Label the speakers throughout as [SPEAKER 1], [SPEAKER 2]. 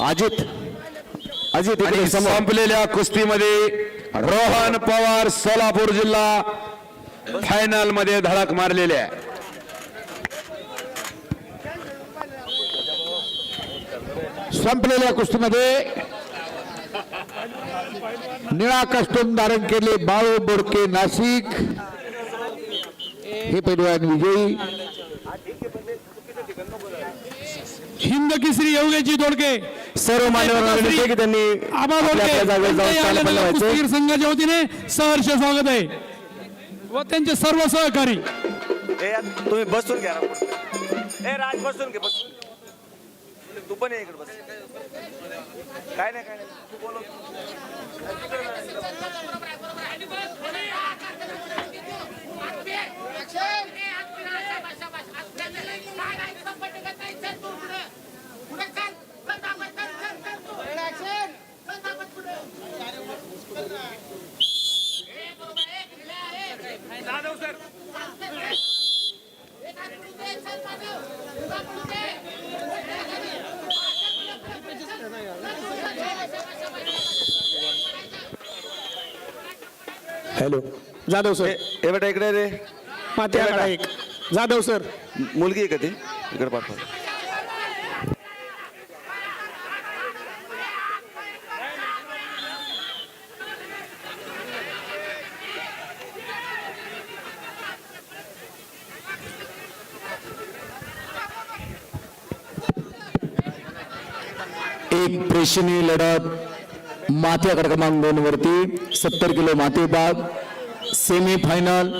[SPEAKER 1] अजित. अजित
[SPEAKER 2] आणि संपलेल्या कुस्तीमध्ये रोहन पवार सोलापूर जिल्हा फायनलमध्ये धडक मारलेले आहे.
[SPEAKER 1] संपलेल्या कुस्तीमध्ये निळा कस्टूम धारण केले बाळू बोडके नाशिक. हे पैलवान विजयी.
[SPEAKER 3] हिंद केसरी योगेची दोडके.
[SPEAKER 1] सर्व की त्यांनी.
[SPEAKER 3] कुस्तीगीर संघाच्या वतीने सहर्ष स्वागत आहे व त्यांचे सर्व सहकारी
[SPEAKER 4] तुम्ही बसून घ्या ना पुढं. ए राज बसून घे बसून घे. तू पण इकडे बस काय नाही काय नाही तू
[SPEAKER 1] हॅलो. जाधव सर.
[SPEAKER 4] ए ए बेटा इकडे रे.
[SPEAKER 1] माती एक. जाधव सर.
[SPEAKER 4] मुलगी आहे का ती? इकडे पाठवा.
[SPEAKER 1] एक प्रेषणी लढत माती आकडा क्रमांक दोन वरती सत्तर किलो माती विभाग सेमी फायनल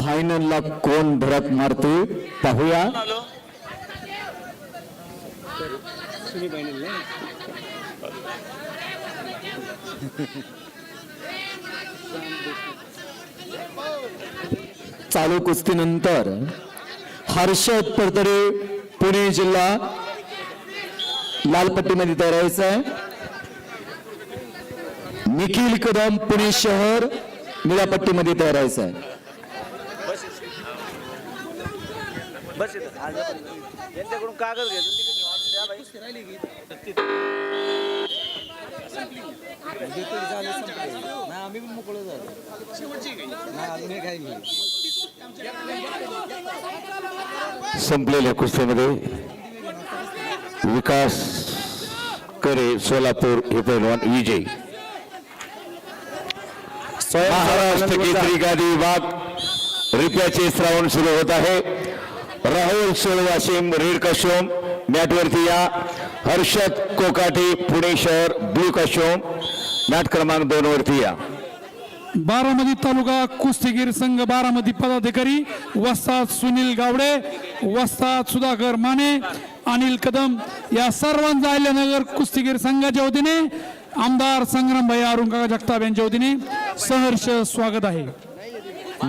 [SPEAKER 1] फायनलला कोण धडक मारते पाहूया. चालू कुस्तीनंतर हर्षद परतडे पुणे जिल्हा. लालपट्टीमध्ये तयार व्हायचं आहे. निखिल कदम पुणे शहर. निळ्यापट्टीमध्ये तयार व्हायचं आहे.
[SPEAKER 4] बस इथं. आज यांच्याकडून कागद घ्यायचं तिकडे वाढून द्या बाई
[SPEAKER 2] संपलेल्या कुस्तीमध्ये विकास करे सोलापूर हे पैलवान विजय. महाराष्ट्र केसरी गादी विभाग रिप्याचे श्रावण सुरू होत आहे. राहुल सोळवाशिम रेड कशोम मॅटवरती या. हर्षद कोकाटे पुणे शहर ब्लू कशोम मॅट क्रमांक दोन वरती या.
[SPEAKER 3] बारामती तालुका कुस्तीगीर संघ बारामती पदाधिकारी वस्ताद सुनील गावडे वस्ताद सुधाकर माने अनिल कदम या सर्वांचा अहिल्यानगर कुस्तीगीर संघाच्या वतीने आमदार संग्रामभाई अरुणकाका जगताप यांच्या वतीने सहर्ष स्वागत आहे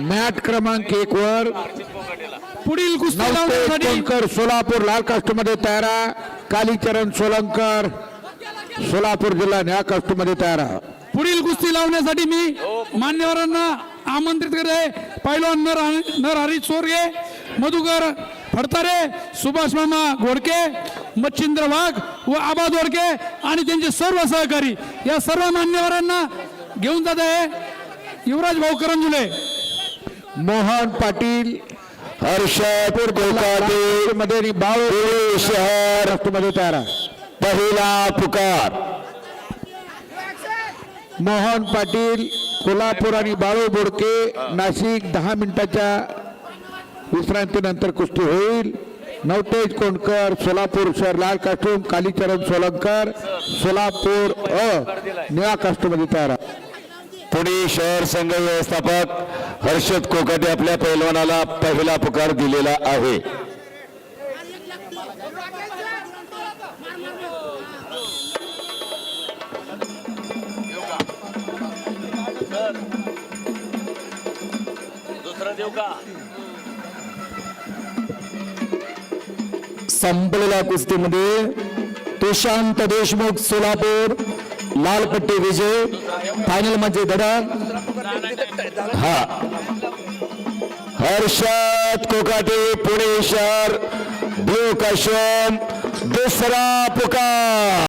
[SPEAKER 1] मॅट क्रमांक एक वर
[SPEAKER 3] पुढील कुस्ती लावण्यासाठी
[SPEAKER 1] सोलंकर सोलापूर लाल कास्टमध्ये तयार आहे. कालीचरण सोलंकर सोलापूर जिल्हा निळ्या कास्टमध्ये तयार आहे.
[SPEAKER 3] पुढील कुस्ती लावण्यासाठी मी मान्यवरांना आमंत्रित करत आहे. पैलवान नर नरहरी चोरगे मधुकर फडतारे सुभाष मामा घोडके मच्छिंद्र वाघ व आबा दोडके आणि त्यांचे सर्व सहकारी या सर्व मान्यवरांना घेऊन जात आहे युवराज भाऊ करंजुले.
[SPEAKER 1] मोहन पाटील
[SPEAKER 2] कोकाटे
[SPEAKER 1] मध्ये
[SPEAKER 2] शहर
[SPEAKER 1] कास्टमध्ये तयार आहे.
[SPEAKER 2] पहिला पुकार.
[SPEAKER 1] मोहन पाटील कोल्हापूर आणि बाळू बोडके नाशिक दहा मिनिटाच्या विश्रांतीनंतर कुस्ती होईल. नवतेज कोंडकर सोलापूर शहर लाल कास्टूम कालीचरण सोलंकर सोलापूर अ निळा कास्टूमध्ये तयार
[SPEAKER 2] पुणे शहर संघ व्यवस्थापक हर्षद कोकाटे आपल्या पैलवानाला पहिला पुकार दिलेला आहे.
[SPEAKER 4] देऊ का
[SPEAKER 1] संपलेल्या कुस्तीमध्ये तुशांत देशमुख सोलापूर लालपट्टी विजय फायनल म्हणजे मध्ये धडा
[SPEAKER 2] हा. हर्षद कोकाटे पुणे शहर ब्लू कशम दुसरा पुकार.